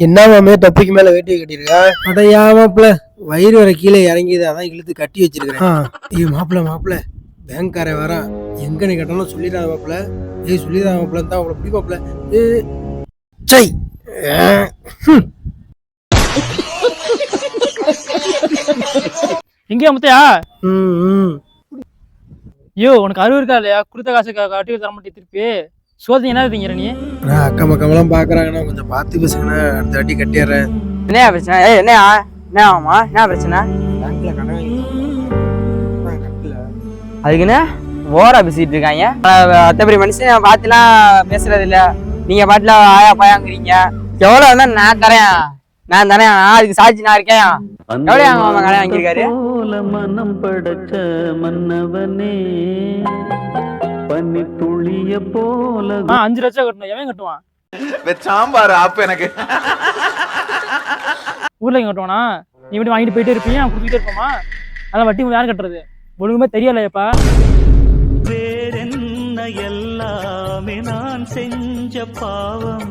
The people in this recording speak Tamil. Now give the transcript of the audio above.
என்ன மாமே தொப்பிக்கு மேல வேட்டி கட்டியிருக்கா? அடையா மாப்பிள வயிறு வர கீழே இறங்கிது அதான் இழுத்து கட்டி வச்சிருக்கிறேன். ஏய் மாப்பிள மாப்பிள பேங்க்காரன் வரான் எங்க நீ கட்டணும் சொல்லிடாத மாப்பிள. ஏய் சொல்லிடாத மாப்பிள தான் அவளை பிடி மாப்பிள. ஏ. சை எங்கேயா முத்தையா? ம் ம். ஐயோ உனக்கு அருவு இருக்கா இல்லையா? கொடுத்த காசு கட்டி தர மாட்டே திருப்பி. சோதனை என்ன திங்கிற நீ நான் அக்கம் பக்கம்லாம் பாக்குறாங்கண்ணா கொஞ்சம் பார்த்து பேசுங்கண்ணா. அடுத்த வாட்டி கட்டிடுறேன். என்னையா பிரச்சனை? ஏய் என்னையா? என்ன ஆமா? என்ன பிரச்சனை? பேங்க்ல கடன் அதுக்குன்னு ஓரா பேசிட்டு இருக்காங்க. அத்தப்படி மனுஷன் பார்த்துலாம் பேசுறது இல்ல நீங்க பாட்டுல ஆயா பாயாங்கிறீங்க. எவ்வளவு வந்தா நான் தரேன். நான் தரேன். நான் அதுக்கு சாட்சி நான் இருக்கேன். எவ்வளவு எங்க மாமா கடன் வாங்கியிருக்காரு? போல மனம் படைச்ச மன்னவனே. பனி துளிய போல அஞ்சு லட்சம் கட்டணும். எவன் கட்டுவான்? சாம்பார் ஆப்பு எனக்கு. ஊர்ல எங்க கட்டுவானா? நீ மட்டும் வாங்கிட்டு போயிட்டே இருப்பீங்க கொடுத்துட்டே இருப்போமா? அதான் வட்டி யார் கட்டுறது? ஒழுங்குமே தெரியலையப்பா. வேறென்ன எல்லாமே நான் செஞ்ச பாவம்.